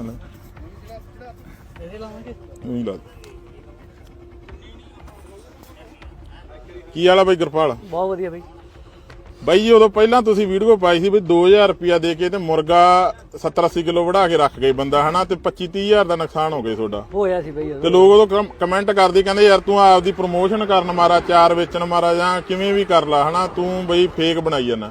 ਹਨਾ? ਇਹਦੇ ਲਾਵਾਂਗੇ। ਲਾ। ਕੀ ਵਾਲਾ ਬਾਈ ਗੁਰਪਾਲ? ਬਹੁਤ ਵਧੀਆ ਬਾਈ। ਬਾਈ ਜੀ ਉਦੋਂ ਪਹਿਲਾਂ ਤੁਸੀਂ ਵੀਡੀਓ ਪਾਈ ਸੀ ਵੀ 2000 ਰੁਪਿਆ ਦੇ ਕੇ ਤੇ ਮੁਰਗਾ 70 80 ਕਿਲੋ ਵੜਾ ਕੇ ਰੱਖ ਗਏ ਬੰਦਾ ਹਨਾ? ਤੇ 25 30000 ਦਾ ਨੁਕਸਾਨ ਹੋ ਗਿਆ ਤੁਹਾਡਾ। ਹੋਇਆ ਸੀ ਬਾਈ ਤੇ ਲੋਕ ਉਦੋਂ ਕਮ- ਕਮੈਂਟ ਕਰਦੇ ਕਹਿੰਦੇ ਯਾਰ ਤੂੰ ਆਪਦੀ ਪ੍ਰੋਮੋਸ਼ਨ ਕਰਨ ਮਾਰਾ ਚਾਰ ਵੇਚਣ ਮਾਰਾ ਜਾਂ ਕਿਵੇਂ ਵੀ ਕਰ ਲਾ ਹਨਾ? ਤੂੰ ਬਈ ਫੇਕ ਬਣਾਈ ਜਾਂਦਾ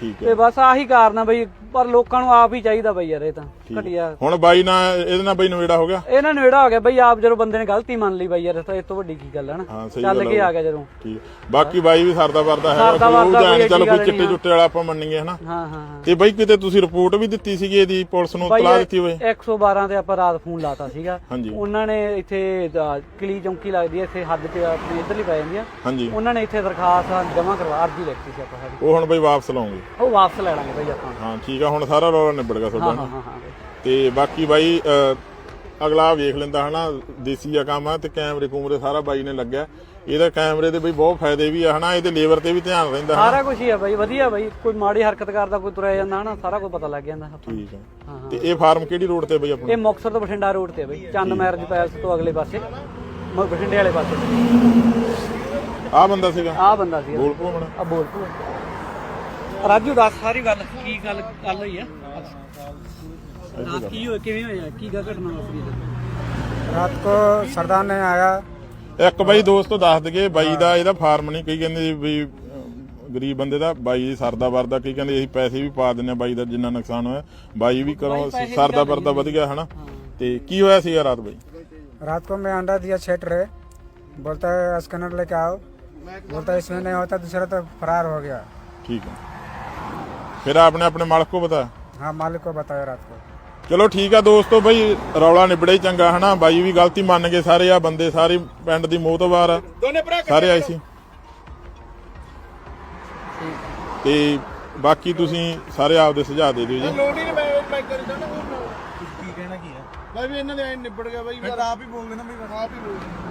ਠੀਕ ਹੈ। ਤੇ ਬਸ ਆਹੀ ਕਾਰਨ ਆ ਬਈ ਪਰ ਲੋਕਾਂ ਨੂੰ ਆਪ ਹੀ ਚਾਹੀਦਾ ਬਈ ਯਾਰ ਇਹ ਤਾਂ ਘਟਿਆ। ਹੁਣ ਬਾਈ ਨਾਲ ਇਹਦੇ ਨਾਲ ਬਾਈ ਨਵੇੜਾ ਹੋ ਗਿਆ? ਇਹਨਾਂ ਨੇੜਾ ਹੋ ਗਿਆ ਬਈ ਆਪ ਜਦੋਂ ਬੰਦੇ ਨੇ ਗਲਤੀ ਮੰਨ ਲਈ ਬਈ ਯਾਰ ਤਾਂ ਇਹ ਤੋਂ ਵੱਡੀ ਕੀ ਗੱਲ ਹੈ ਨਾ। ਹਾਂ ਸਹੀ ਚੱਲ ਗੱਲ ਕੇ ਆ ਆ ਗਿਆ ਜਦੋਂ। ਠੀਕ। ਹੈ। ਬਾਕੀ ਬਾਈ ਵੀ ਸਰਦਾ ਵਰਦਾ ਹੈਗਾ ਸਰਦਾ ਵਰਦਾ ਕੋਈ ਚੱਲ ਕੋਈ ਗੱਲ ਚਿੱਟੇ ਨਹੀਂ ਚੁੱਟੇ ਵਾਲਾ ਆਪਾਂ ਮੰਨੀਏ ਹਨਾ? ਹਾਂ ਹਾਂ ਹਾਂ। ਤੇ ਬਾਈ ਕਿਤੇ ਤੁਸੀਂ ਰਿਪੋਰਟ ਵੀ ਦਿੱਤੀ ਸੀਗੀ ਇਹਦੀ ਪੁਲਿਸ ਨੂੰ ਬਾਈ ਤਲਾ ਦਿੱਤੀ ਹੋਏ 112 ਤੇ ਆਪਾਂ ਰਾਤ ਫੋਨ ਲਾਤਾ ਸੀਗਾ। ਹਾਂਜੀ। ਉਹਨਾਂ ਨੇ ਇੱਥੇ ਅ, ਕਲੀ ਚੌਂਕੀ ਲੱਗਦੀ ਹੈ ਇੱਥੇ ਹੱਦ ਤੇ ਆਪਣੇ ਇੱਧਰਲੀ ਪੈ ਜਾਂਦੀ ਆ। ਹਾਂਜੀ। ਉਹਨਾਂ ਨੇ ਇੱਥੇ ਦਰਖਾਸਤ ਜਮ੍ਹਾਂ ਕਰਵਾ ਅਰਜੀ ਲਿਖਤੀ ਸੀ ਆਪਾਂ ਸਾਡੀ। ਉਹ ਹੁਣ ਬਾਈ ਵਾਪਸ ਲਾਉਂਗੇ। ਉਹ ਵਾਪਸ ਲੈ ਲਾਂਗੇ ਭਾਈ ਆਪਾਂ। ਹਾਂ ਠੀਕ ਆ ਹੁਣ ਸਾਰਾ ਰੌਲਾ ਨਿਬੜ ਗਿਆ ਤੁਹਾਡਾ। ਹਾਂ ਤੇ ਬਾਕੀ ਬਾਈ ਅ, ਅਗਲਾ ਵੇਖ ਲੈਂਦਾ ਹਨਾ ਦੇਸੀ ਆ ਕੰਮ ਆ ਤੇ ਕੈਮਰੇ ਕੂਮਰੇ ਸਾਰਾ ਬਾਈ ਨੇ ਲੱਗਿਆ। ਇਹਦਾ ਕੈਮਰੇ ਦੇ ਬਈ ਬਹੁਤ ਫਾਇਦੇ ਵੀ ਆ ਹਨਾ ਇਹਦੇ ਲੇਬਰ ਤੇ ਵੀ ਧਿਆਨ ਰਹਿੰਦਾ ਹਨਾ। ਸਾਰਾ ਕੁਝ ਹੀ ਆ ਬਾਈ ਵਧੀਆ ਬਾਈ। ਕੋਈ ਮਾੜੀ ਹਰਕਤ ਕਰਦਾ ਕੋਈ ਤੁਰਿਆ ਜਾਂਦਾ ਹਨਾ ਸਾਰਾ ਕੁਝ ਪਤਾ ਲੱਗ ਜਾਂਦਾ ਆਪਾਂ ਨੂੰ। ਠੀਕ ਆ। ਹਾਂ ਤੇ ਇਹ ਫਾਰਮ ਕਿਹੜੀ ਰੋਡ ਤੇ ਬਈ ਆਪਣਾ? ਇਹ ਮੁਕਤਸਰ ਤੋਂ ਬਠਿੰਡਾ ਰੋਡ ਤੇ ਆ ਬਾਈ। ਚੰਦ ਮੈਰਜ ਪੈਲਸ ਤੋਂ ਅਗਲੇ ਪਾਸੇ। ਮ- ਬਠਿੰਡੇ ਵਾਲੇ ਪਾਸੇ। ਆ ਬੰਦਾ ਸੀਗਾ? ਆਹ ਬੰਦਾ ਸੀ ਬੋਲ ਪੋ ਮਣਾ ਆ ਬੋਲ ਰਾਜੂ ਦੱਸ ਸਾਰੀ ਗੱਲ ਕੀ ਗੱਲ ਗੱਲ ਹੋਈ ਆ ਰਾਤ ਕੀ ਹੋਇਆ ਕਿਵੇਂ ਹੋਇਆ ਕੀ ਗਾ ਘਟਨਾ ਵਾਪਰੀ ਤੇ ਰਾਤ ਕੋ ਸਰਦਾਰ ਨੇ ਆਇਆ ਇੱਕ ਬਾਈ ਦੋਸਤੋ ਦੱਸ ਦਗੇ ਬਾਈ ਦਾ ਇਹਦਾ ਫਾਰਮ ਨਹੀਂ ਕਈ ਕਹਿੰਦੇ ਵੀ ਅਹ, ਗਰੀਬ ਬੰਦੇ ਦਾ ਬਾਈ ਜੀ ਸਰਦਾ ਵਰਦਾ ਕੀ ਕਹਿੰਦੇ ਅਸੀਂ ਪੈਸੇ ਵੀ ਪਾ ਦਿੰਨੇ ਆ ਬਾਈ ਦਾ ਜਿੰਨਾ ਨੁਕਸਾਨ ਹੋਇਆ ਬਾਈ ਵੀ ਕਰੋ ਬਾਈ ਪੈਸੇ ਦੀ ਸਰਦਾ ਗੱਲ ਵਰਦਾ ਨਹੀਂ ਵਧ ਗਿਆ ਹਨਾ ਤੇ ਕੀ ਹੋਇਆ ਸੀਗਾ ਰਾਤ ਬਾਈ रात को मैं अंडा दिया छेट रहे बोलता है स्कैनर लेके आओ बोलता है इसमें नहीं होता दूसरा तो फरार हो गया ਠੀਕ ਹੈ ਫਿਰ ਆਪਨੇ ਆਪਣੇ ਮਾਲਕ ਕੋ ਬਤਾਇਆ हाँ मालिक को बताया रात को ਚਲੋ ਠੀਕ ਆ ਦੋਸਤੋ ਬਈ ਰੌਲਾ ਨਿਬੜੇ ਹੀ ਚੰਗਾ ਹਨਾ ਬਾਈ ਵੀ ਗਲਤੀ ਮੰਨ ਗਏ ਸਾਰੇ ਆ ਬੰਦੇ ਸਾਰੇ ਪਿੰਡ ਦੀ ਮੋਤਬਾਰ ਆ ਸਾਰੇ ਆਏ ਸੀ ਤੇ ਬਾਕੀ ਤੁਸੀਂ ਸਾਰੇ ਆਪਦੇ ਸੁਝਾਅ ਦੇ ਦਿਓ ਜੀ ਲੋੜ ਹੀ ਨਹੀਂ ਮੈਂ ਮੈਂ ਕਰੀ ਜਾਣਾ ਕੀ ਕਹਿਣਾ ਕੀ ਹੈ ਬਾਈ ਵੀ ਇਹਨਾਂ ਦੇ ਐਂ ਨਿਬੜ ਗਿਆ ਬਾਈ ਯਾਰ ਆਪ ਹੀ ਬੋਲਦੇ ਨਾ ਬਈ ਆਪ ਹੀ ਬੋਲਦੇ